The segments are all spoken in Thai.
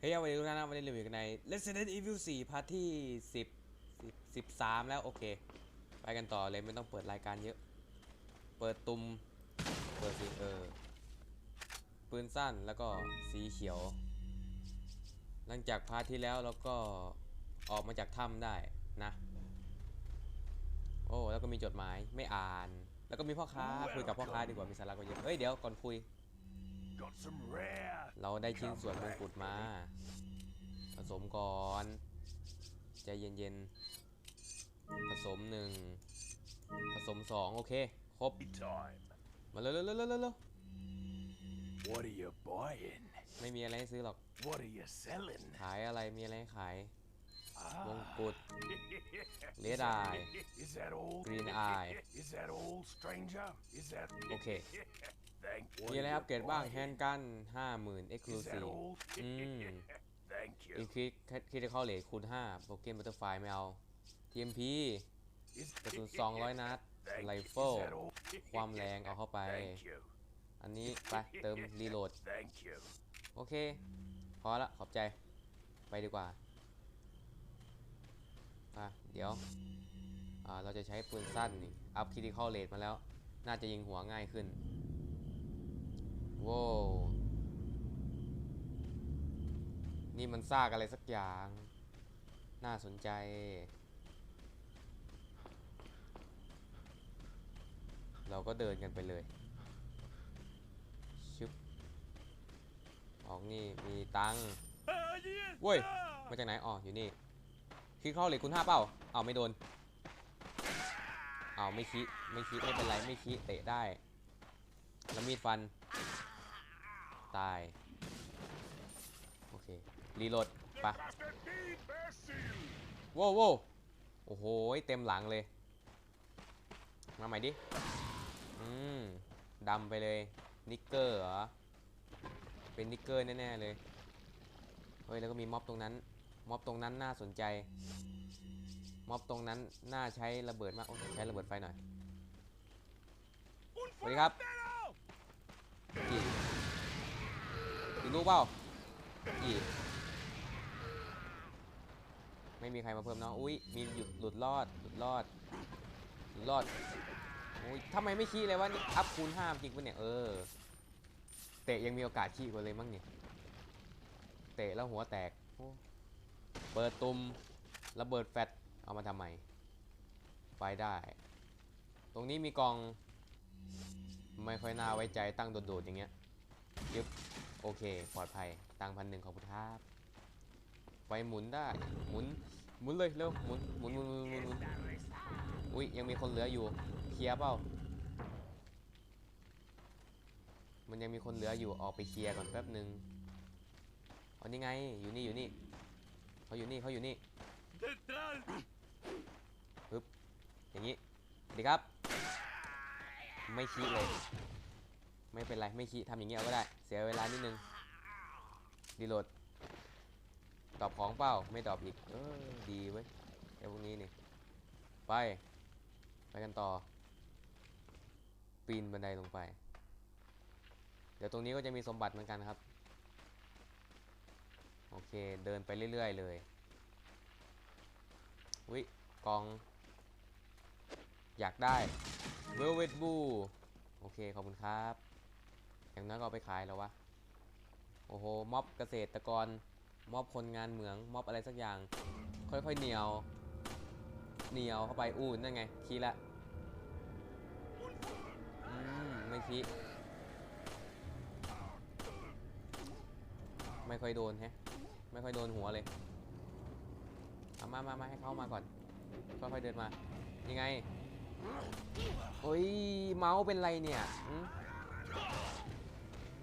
เฮ้ยวันนี้ทุกท่านนะวันนี้เราอยู่กันใน Resident Evil 4พาร์ทที่10 10 13 แล้วโอเค ไปกันต่อเลยไม่ต้องเปิดรายการเยอะ เปิดตุมเปิดสิเออปืนสั้นแล้วก็สีเขียว หลังจากพาร์ทที่แล้วเราก็ออกมาจากถ้ำได้นะ โอ้แล้วก็มีจดหมายไม่อ่าน แล้วก็มีพ่อค้าคุยกับพ่อค้าดีกว่ามีสาระกว่าเยอะเฮ้ยเดี๋ยวก่อนคุย เราได้ชิ้นส่วนมงกุฎมา ผสมก่อนใจเย็นๆ ผสมหนึ่งผสมสองโอเค ครบ time. มาเร็วๆๆๆๆ What are you buying? ไม่มีอะไรให้ซื้อหรอก What are you selling? ขายอะไรมีอะไรให้ขาย Ah. มงกุฎ Red eye Is that all? Green eye Is that all, stranger? Is that โอเค Thank มีอะไรอัปเกรดบ้างแฮน Hand. ด์กันห้าหมื่นเอ็กซ์คลู Is ซี that all? อืม Thank อี you. คลิกคิดเข้าเลทคูณ5โปรเกมบัตเตอร์ไฟไม่เอา TMP Is กระสุน200นัด Thank ไร you. เฟิล Is that all? ความแรงเอาเข้าไป Thank you. อันนี้ไปเติมรีโหลด Thank you. โอเค พอละขอบใจ ไปดีกว่าอะเดี๋ยวอ่าเราจะใช้ปืนสั้นนี่อัพคิติคอลเลทมาแล้ว น่าจะยิงหัวง่ายขึ้น ว้วนี่มันซากอะไรสักอย่าง น่าสนใจ เราก็เดินกันไปเลยชึบออกนี่มีตังเว้ย มาจากไหนอ๋ออยู่นี่คิดเข้าเลยคุณห้าเป้าเอาไม่โดนเอาไม่คิดไม่คิดไม่เป็นไรไม่คิดเตะได้แล้วมีดฟัน ตาย โอเค รีโหลดไปะโว้วโว้วโอ้โห เต็มหลังเลย มาใหม่ดิ อืมดำไปเลย นิกเกอร์เหรอ เป็นนิกเกอร์แน่ ๆ เลย เฮ้ย แล้วก็มีม็อบตรงนั้น ม็อบตรงนั้นน่าสนใจ ม็อบตรงนั้นน่าใช้ระเบิดมากโอ้ยใช้ระเบิดไฟหน่อย สวัสดีครับอีอี รู้เปล่าอีไม่มีใครมาเพิ่มเนาะ อุ้ย มีหยุดหลุดรอด หลุดรอด หลุดรอด อุ้ยทำไมไม่ขี้เลยว่านี่อัพคูณห้าจริงปะเนี่ย เออ เตะยังมีโอกาสขี้กว่าเลยมั้งเนี่ย เตะแล้วหัวแตก เปิดตุมระเบิดแฟต เอามาทำไม ไปได้ ตรงนี้มีกอง ไม่ค่อยน่าไว้ใจตั้งโดดๆอย่างเงี้ยยึบ โอเค ปลอดภัยตังพันหนึ่งขอบคุณครับไปหมุนได้หมุนหมุนเลยเร็วหมุนหมุนหมุนหมุนหมุนหมุนอุ้ยยังมีคนเหลืออยู่เคลียร์เปล่ามันยังมีคนเหลืออยู่ออกไปเคลียร์ก่อนแป๊บหนึ่งอ๋อนี่ไงอยู่นี่อยู่นี่เขาอยู่นี่เขาอยู่นี่ปึ๊บอย่างนี้ดีครับ ไม่ขี้เลย ไม่เป็นไร ไม่ขี้ทำอย่างนี้เอาก็ได้ เสียเวลานิดนึงรีโหลด ตอบของเปล่าไม่ตอบอีก เออ ดีเว้ยไอ้พวกนี้นี่ ไป ไปกันต่อ ปีนบันไดลงไป เดี๋ยวตรงนี้ก็จะมีสมบัติเหมือนกันครับ โอเค เดินไปเรื่อยๆเลยวิกอง อยากได้ Velvet Blue โอเค ขอบคุณครับ อย่างน้อยก็เอาไปขายแล้ววะ โอ้โห ม็อบเกษตรกร ม็อบคนงานเหมือง ม็อบอะไรสักอย่าง ค่อยๆเหนียว เหนียวเข้าไป อู้นั่นไง คีละ อืม ไม่คีไม่ค่อยโดนแฮะ ไม่ค่อยโดนหัวเลย เอามามามาให้เข้ามาก่อน ค่อยๆเดินมา ยังไงโอ้ย เมาส์เป็นไรเนี่ย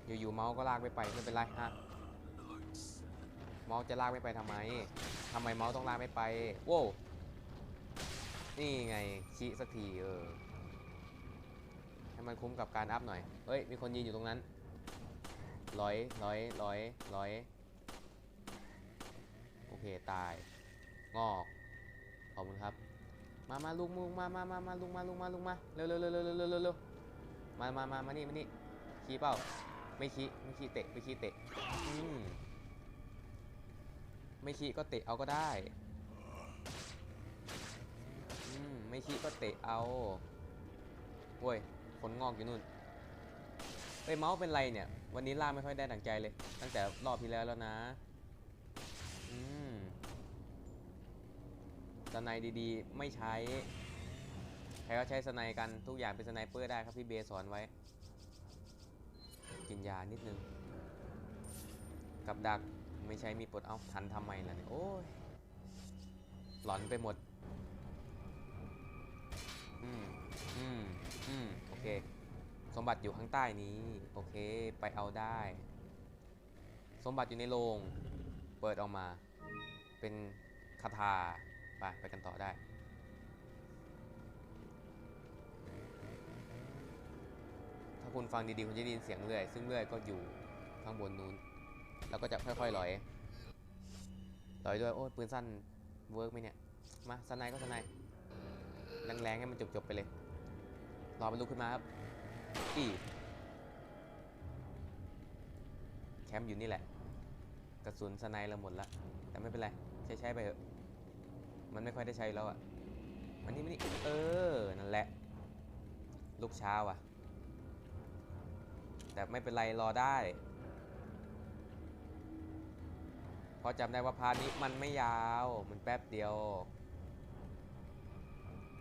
อยู่ๆเมาส์ก็ลากไปไปไม่เป็นไรฮะเมาส์จะลากไปไปทำไมทำไมเมาส์ต้องลากไม่ไปโว้นี่ไงชี้สักทีเออให้มันคุ้มกับการอัพหน่อยเฮ้ยมีคนยืนอยู่ตรงนั้นร้อยร้อยร้อยร้อยโอเคตายงอกขอบคุณครับ มามาลุงมุงมามามามาลุงมาลุงมาลุงมาเร็วเร็วเร็วเร็วเร็วเร็วมามามามานี่มานี่ ขี้เป้า ไม่ขี้ไม่ขี้เตะไม่ขี้เตะอืมไม่ขี้ก็เตะเอาก็ได้อืมไม่ขี้ก็เตะเอาโว้ยขนงอกอยู่นู่นเฮ้ยเมาส์เป็นไรเนี่ย วันนี้ล่าไม่ค่อยได้ดังใจเลย ตั้งแต่รอบที่แล้วแล้วนะ อืมสไนด์ดีๆ ไม่ใช้ ใครก็ใช้สไนด์กันทุกอย่างเป็นสไนเปอร์ได้ครับพี่เบสอนไว้ กินยานิดนึง กับดักไม่ใช้มีปลดเอาทันทำไมล่ะเนี่ยโอ้ยหลอนไปหมด อืม อืม อืม โอเค สมบัติอยู่ข้างใต้นี้ โอเค ไปเอาได้ สมบัติอยู่ในโรง เปิดออกมา เป็นคาถา ไป ไปกันต่อได้ คุณฟังดีๆคุณจะได้ยินเสียงเลื่อย ซึ่งเลื่อยก็อยู่ข้างบนนู้น แล้วก็จะค่อยๆลอยลอยด้วยโอ้ปืนสั้นเวิร์กไหมเนี่ย มาสไนก็สไนแรงๆให้มันจบๆไปเลย รอมันลุกขึ้นมาครับอีแคมป์อยู่นี่แหละ กระสุนสไนเราหมดละ แต่ไม่เป็นไรใช้ใช้ไปเถอะ มันไม่ค่อยได้ใช้แล้วอะ่ะมันนี่มันนี่เออ นั่นแหละ ลูกเช้าอะ แต่ไม่เป็นไรรอได้ เพราะจำได้ว่าพาร์ทนี้มันไม่ยาวมันแป๊บเดียว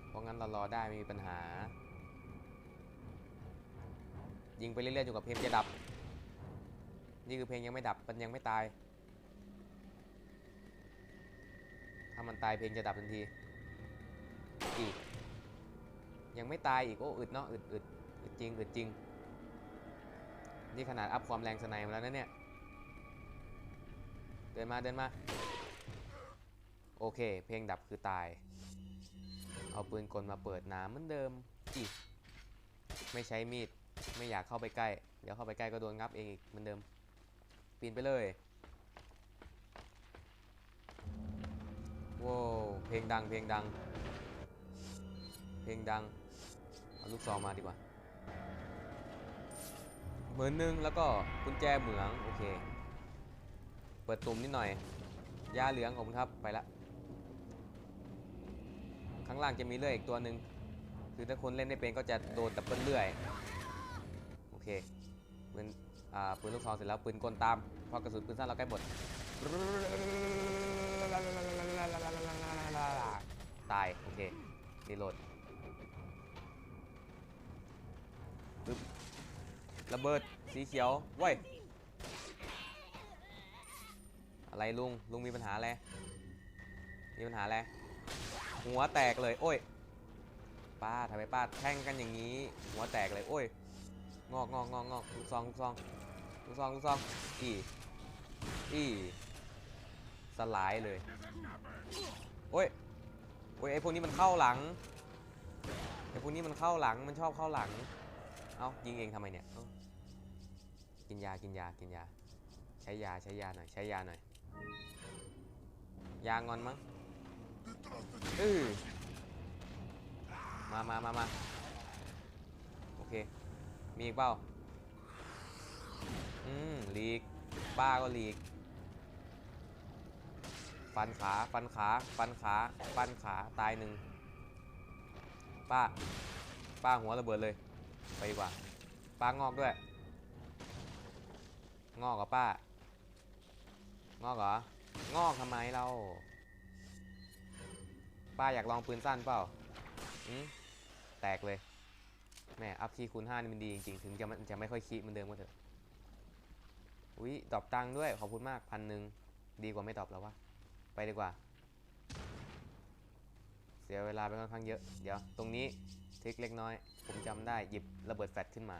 เพราะงั้นเรารอได้ไม่มีปัญหา ยิงไปเรื่อยๆจนกว่าเพลงจะดับ นี่คือเพลงยังไม่ดับมันยังไม่ตาย ถ้ามันตายเพลงจะดับทันทีอีกยังไม่ตายอีกโอ้อึดเนาะอึดอึดอึดจริงอึดจริง นี่ขนาดอัพความแรงสไนมาแล้วนะเนี่ย เดินมาเดินมา โอเค เพลงดับคือตาย เอาปืนกลมาเปิดน้ำเหมือนเดิมอีกไม่ใช้มีด ไม่อยากเข้าไปใกล้ เดี๋ยวเข้าไปใกล้ก็โดนงับเองอีกเหมือนเดิม ปีนไปเลยว้าวเพลงดังเพลงดัง เพลงดัง เอาลูกซองมาดีกว่า เหมือนนึงแล้วก็กุญแจเหมืองโอเค เปิดตุ่มนิดหน่อยยาเหลืองผมครับไปละข้างล่างจะมีเลื่อยอีกตัวหนึ่งคือถ้าคนเล่นไม่เป็นก็จะโดนดับเบิลเลื่อยโอเคปืนอ่าปืนลูกซองเสร็จแล้วปืนกลตามพอกระสุนปืนสั้นเราใกล้หมดตายโอเครีโหลดปึ๊บ ระเบิดสีเขียวเว้ยอะไรลุงลุงมีปัญหาอะไรมีปัญหาอะไรหัวแตกเลยโอ้ยป้าทำไมป้าแท่งกันอย่างนี้ หัวแตกเลยโอ้ยงอกงอกงอกงอกลูกซองลูกซองลูกซองลูกซองอีอีสลายเลยโอ้ยโอ้ยไอพวกนี้มันเข้าหลังไอพวกนี้มันเข้าหลังมันชอบเข้าหลังเอ้ายิงเองทำไมเนี่ย กินยากินยากินยา ใช้ยาใช้ยาหน่อยใช้ยาหน่อย ยางอนมั้งเออมามามามาโอเค มีอีกเปล่า อืมลีก ป้าก็ลีก ฟันขา ฟันขา ฟันขา ฟันขา ตายหนึ่ง ป้า ป้าหัวระเบิดเลย ไปดีกว่า ป้างอกด้วย งอกเหรอป้างอกเหรองอกทำไมเรา ป้าอยากลองปืนสั้นเปล่าอืมแตกเลยแหมอัพคีคูณ5นี่มันดีจริงๆ ถึงจะมันจะไม่ค่อยคีเหมือนเดิมก็เถอะ อุ้ยดรอปตังค์ด้วย ขอบคุณมากพันหนึ่งดีกว่าไม่ดรอปแล้ววะ ไปดีกว่า เสียเวลาไปค่อนข้างเยอะ เดี๋ยว ตรงนี้ทริกเล็กน้อย ผมจำได้หยิบระเบิดแฟลชขึ้นมา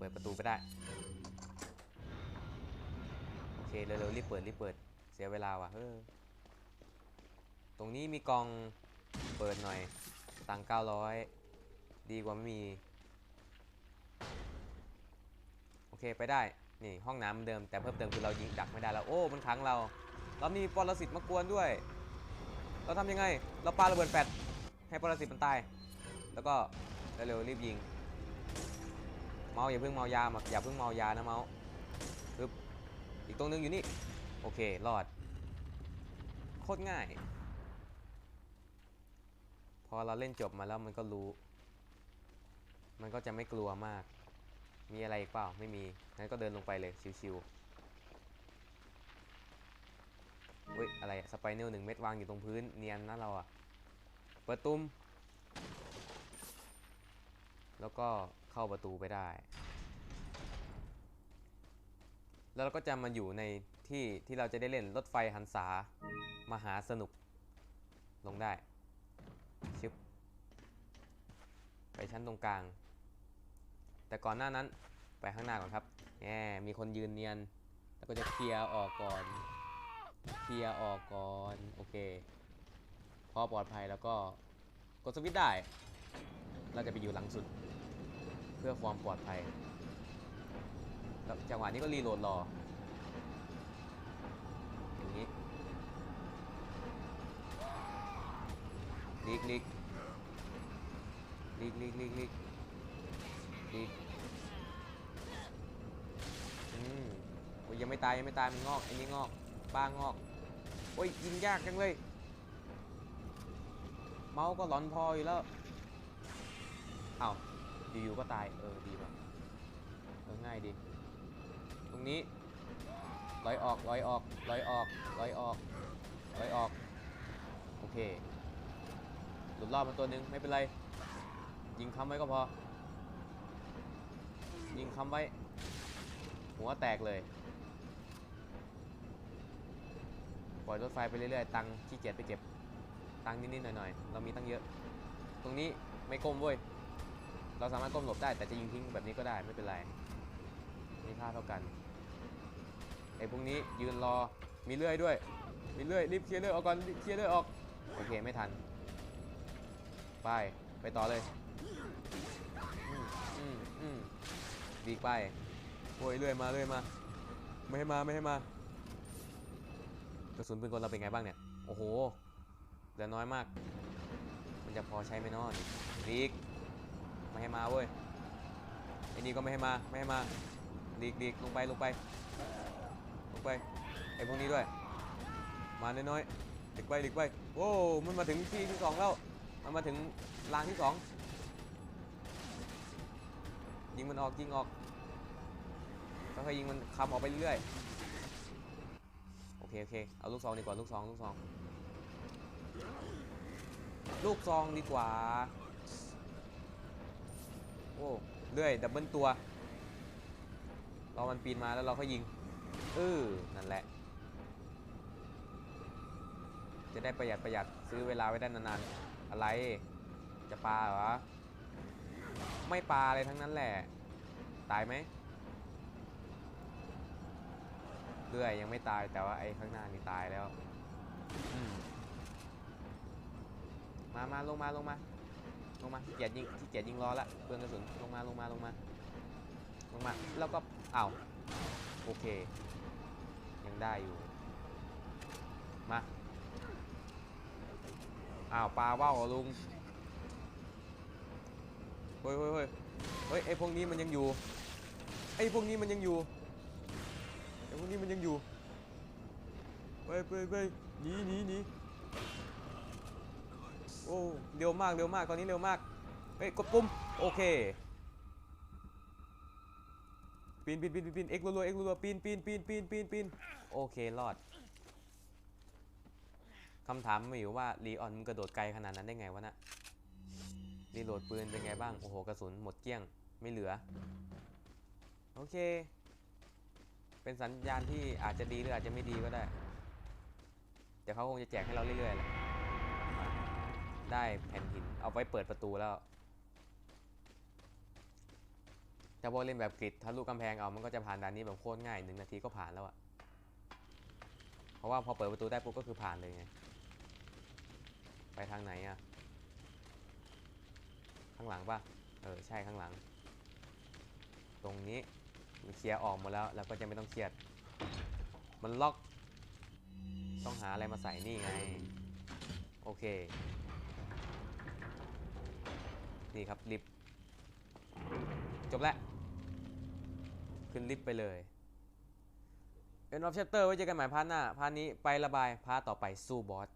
เปิดประตูไปได้ โอเค เร็วๆรีบเปิดรีบเปิด เสียเวลาว่ะเฮ้อตรงนี้มีกองเปิดหน่อย ตังค์900ดีกว่าไม่มี โอเคไปได้ นี่ห้องน้ำเหมือนเดิมแต่เพิ่มเติมคือเรายิงดักไม่ได้แล้ว โอ้ มันขังเราเรามีปรสิตมากวนด้วย เราทำยังไง เราปาระเบิดแฟดให้ปรสิตมันตาย แล้วก็เร็วๆรีบยิง เมาอย่าเพิ่งเมายาอย่าเพิ่งเมายานะเมาปึ๊บอีกตรงนึงอยู่นี่ โอเค รอด โคตรง่าย พอเราเล่นจบมาแล้วมันก็รู้ มันก็จะไม่กลัวมาก มีอะไรอีกเปล่า ไม่มี งั้นก็เดินลงไปเลยชิวๆเฮ้ย อะไรสไปเนลหนึ่งเม็ดวางอยู่ตรงพื้นเนียนนะเราอะเปิดตุ้ม แล้วก็ เข้าประตูไปได้ แล้วเราก็จะมาอยู่ในที่ที่เราจะได้เล่นรถไฟหันษามหาสนุกลงได้ชึบไปชั้นตรงกลาง แต่ก่อนหน้านั้นไปข้างหน้าก่อนครับแหมมีคนยืนเนียน แล้วก็จะเคลียร์ออกก่อน เคลียร์ออกก่อน โอเค พอปลอดภัยแล้วก็กดสวิตช์ได้ เราจะไปอยู่หลังสุด เพื่อความปลอดภัยแล้วจังหวะนี้ก็รีโหลดรอ อย่างนี้ลิกลิกลิกลิกลิกลิกลิกอืมโอ้ยยังไม่ตายยังไม่ตายมันงอกไอ้นี่งอกบ้างอก โอ้ยยิงยากจังเลย เมาส์ก็หลอนพออยู่แล้วอ้าว อยู่ๆก็ตาย เออ ดีว่ะเออง่ายดี ตรงนี้ลอยออกลอยออกลอยออกลอยออกลอยออก โอเค หลุดรอบมาตัวนึง ไม่เป็นไร ยิงค้ำไว้ก็พอ ยิงค้ำไว้ หัวแตกเลย ปล่อยรถไฟไปเรื่อยๆ ตังค์ขี้เกียจไปเก็บ ตังค์นิดๆหน่อยๆ เรามีตั้งเยอะ ตรงนี้ไม่ก้มเว้ย เราสามารถก้มหลบได้แต่จะยิงทิ้งแบบนี้ก็ได้ไม่เป็นไรมีค่าเท่ากันไอ้พวกนี้ยืนรอมีเลื่อยด้วย มีเลื่อยรีบเคลียร์เลื่อยออกก่อนเคลียร์เลื่อยออกโอเคไม่ทัน ไปไปต่อเลยอืมอืมอืมดีไปโอ้ยเลื่อยมาเลื่อยมา ไม่ให้มาไม่ให้มากระสุนปืนกลเราเป็นไงบ้างเนี่ยโอ้โหเหลือน้อยมาก มันจะพอใช้ไหมเนอนดีก ให้มาเว้ยไอ้นี่ก็ไม่ให้มาไม่ให้มาดีกดีกลงไปลงไปลงไปไอ้พวกนี้ด้วย มาน้อยๆเด็กไปเด็กไปโอ้มันมาถึงที่ที่สองแล้วมันมาถึงรางที่สองยิงมันออกยิงออกค่อยยิงมันคำออกไปเรื่อยโอเคโอเคเอาลูกซองดีกว่าลูกซองลูกซองลูกซองดีกว่า อ้เรื่อยดับเบิลตัวรอมันปีนมาแล้วเราค่อยยิงเออนั่นแหละ จะได้ประหยัดประหยัดซื้อเวลาไว้ได้นานๆ อะไร จะปลาเหรอ ไม่ปลาอะไรทั้งนั้นแหละ ตายไหมเรื่อยยังไม่ตายแต่ว่าไอ้ข้างหน้านี่ตายแล้วมมามาลงมาลงมา ลงมาเกียจยิงขี้เกียจยิงรอละเปลืองกระสุนลงมาลงมาลงมาลงมาแล้วก็อ้าวโอเค ยังได้อยู่มาอ้าวปลาว่าวลุงเฮ้ยเฮ้ยเฮ้ยเฮ้ยไอพวกนี้มันยังอยู่ไอพวกนี้มันยังอยู่ไอพวกนี้มันยังอยู่ไปไปไปหนีหนีหนี อ้เร็วมากเร็วมากตอนนี้เร็วมากเฮ้ยกดปุ่มโอเคปีนปีนปีนปีนเอ็กซ์รัวๆเอ็กซ์รัวๆปีนปีนปีนปีนปีนปีนโอเครอดคำถามมีอยู่ว่าลีออนมึงกระโดดไกลขนาดนั้นได้ไงวะนะรีโหลดปืนเป็นไงบ้าง โอ้โหกระสุนหมดเกลี้ยงไม่เหลือ โอเค เป็นสัญญาณที่อาจจะดีหรืออาจจะไม่ดีก็ได้เดี๋ยวเขาคงจะแจกให้เราเรื่อยๆแหละ ได้แผ่นหิน เอาไว้เปิดประตูแล้ว แต่พอเล่นแบบกริดทะลุกำแพงเอามันก็จะผ่านด่านนี้แบบโคตรง่ายหนึ่งนาทีก็ผ่านแล้วอะเพราะว่าพอเปิดประตูได้ปุ๊บก็คือผ่านเลยไง ไปทางไหนอะข้างหลังป่ะ เออ ใช่ข้างหลัง ตรงนี้มันเคลียร์ออกหมดแล้ว แล้วก็จะไม่ต้องเครียด มันล็อก ต้องหาอะไรมาใส่นี่ไง โอเค นี่ครับลิฟต์จบแล้ว ขึ้นลิฟต์ไปเลยเป็นออฟเชปเตอร์ไว้เจอกันใหม่พาร์ทหน้า พาร์ทนี้ไประบาย พาร์ทต่อไปสู้บอส